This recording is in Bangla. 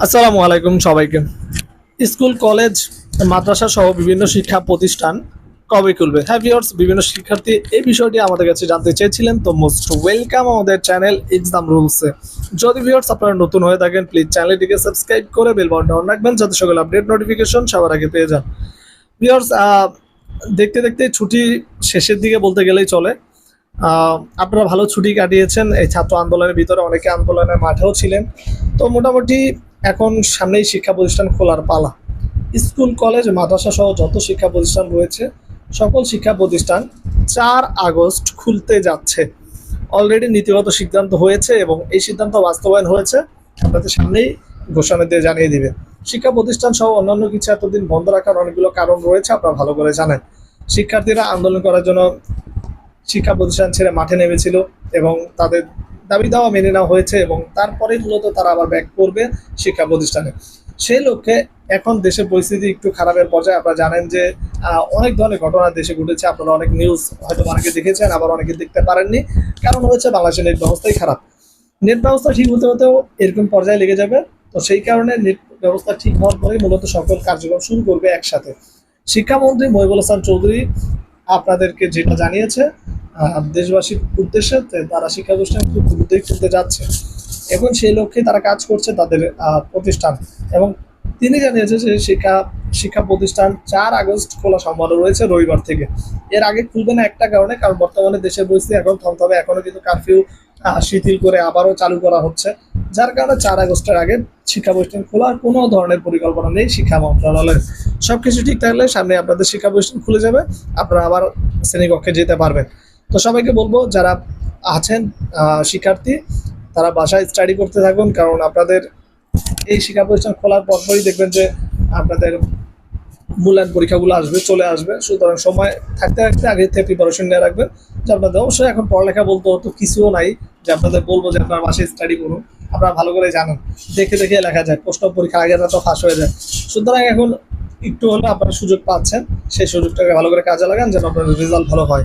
আসসালামু আলাইকুম সবাইকে। স্কুল, কলেজ, মাদ্রাসা সহ বিভিন্ন শিক্ষা প্রতিষ্ঠান কবে খুলবে? হ্যাঁ ভিউয়ার্স বিভিন্ন শিক্ষার্থী এই বিষয়টি আমাদের কাছে জানতে চেয়েছিলেন, তো মোস্ট ওয়েলকাম আমাদের চ্যানেল এক্সাম রুলসে যদি ভিউয়ার্স আপনারা নতুন হয়ে থাকেন প্লিজ চ্যানেলটিকে সাবস্ক্রাইব করে বেল বাটনটা অন রাখবেন, যাতে সকল আপডেট নোটিফিকেশন সবার আগে পেয়ে যান। ভিউয়ার্স দেখতে দেখতে ছুটি শেষের দিকে বলতে গেলেই চলে। আপনারা ভালো ছুটি কাটিয়েছেন, এই ছাত্র আন্দোলনের ভিতরে অনেকে আন্দোলনের মাঠেও ছিলেন। তো মোটামুটি এখন সামনেই শিক্ষা প্রতিষ্ঠান খোলার পালা। স্কুল, কলেজ, মাদ্রাসা সহ যত শিক্ষা প্রতিষ্ঠান রয়েছে, সকল শিক্ষা প্রতিষ্ঠান চার আগস্ট খুলতে যাচ্ছে। অলরেডি নীতিগত সিদ্ধান্ত হয়েছে এবং এই সিদ্ধান্ত বাস্তবায়ন হয়েছে। আপনাদের সামনেই ঘোষণা দিয়ে জানিয়ে দিবে। শিক্ষা প্রতিষ্ঠান সহ অন্যান্য কিছু এতদিন বন্ধ রাখার অনেকগুলো কারণ রয়েছে, আপনারা ভালো করে জানেন। শিক্ষার্থীরা আন্দোলন করার জন্য শিক্ষা প্রতিষ্ঠান ছেড়ে মাঠে নেমেছিল এবং তাদের দাবি দাওয়া মেনে নেওয়া হয়েছে এবং তারপরে মূলত তারা আবার ব্যাক করবে শিক্ষা প্রতিষ্ঠানে। সেই লক্ষ্যে এখন দেশের পরিস্থিতি একটু খারাপের পর্যায়ে। আপনারা জানেন যে অনেক ধরনের ঘটনা দেশে ঘটেছে। আপনারা অনেক নিউজ হয়তো অনেকে দেখেছেন, আবার অনেকে দেখতে পারেননি। কারণ হচ্ছে বাংলাদেশের নেট ব্যবস্থাই খারাপ। নেট ব্যবস্থা ঠিক হতে হতেও এরকম পর্যায়ে লেগে যাবে। তো সেই কারণে নেট ব্যবস্থা ঠিক হওয়ার পরেই মূলত সকল কার্যক্রম শুরু করবে একসাথে। শিক্ষামন্ত্রী মহিবুল হাসান চৌধুরী আপনাদেরকে যেটা জানিয়েছে দেশবাসীর উদ্দেশ্যে তারা শিক্ষা প্রতিষ্ঠান খুব দ্রুতই খুলতে যাচ্ছে। এখন সেই লক্ষ্যে তারা কাজ করছে তাদের প্রতিষ্ঠান। এবং তিনি জানিয়েছেন যে শিক্ষা শিক্ষা প্রতিষ্ঠান চার আগস্ট খোলা সম্ভাবনা রয়েছে রবিবার থেকে। এর আগে খুলবে না একটা কারণে, কারণ বর্তমানে দেশের পরিস্থিতি এখন থমথমে, এখনও কিন্তু কারফিউ শিথিল করে আবারও চালু করা হচ্ছে। যার কারণে চার আগস্টের আগে শিক্ষা প্রতিষ্ঠান খোলার কোনো ধরনের পরিকল্পনা নেই শিক্ষা মন্ত্রণালয়ের। সবকিছু ঠিক থাকলে সামনে আপনাদের শিক্ষা প্রতিষ্ঠান খুলে যাবে, আপনারা আবার শ্রেণীকক্ষে যেতে পারবেন। তো সবাইকে বলব, যারা আছেন শিক্ষার্থী, তারা বাসায় স্টাডি করতে থাকুন, কারণ আপনাদের এই শিক্ষা প্রতিষ্ঠান খোলার পরপরই দেখবেন যে আপনাদের মূল্যায়ন পরীক্ষাগুলো আসবে, চলে আসবে। সুতরাং সময় থাকতে থাকতে আগে থেকে প্রিপারেশন নিয়ে রাখবেন, যে আপনাদের অবশ্যই এখন পড়ালেখা বলতে হতো কিছুও নাই, যে আপনাদের বলব যে আপনার বাসায় স্টাডি করুন, আপনারা ভালো করে জানেন। দেখে দেখে লেখা যায়, প্রশ্ন পরীক্ষা আগে তো ফাঁস হয়ে যায়। সুতরাং এখন একটু হলে আপনারা সুযোগ পাচ্ছেন, সেই সুযোগটাকে ভালো করে কাজে লাগান, যেন আপনাদের রেজাল্ট ভালো হয়।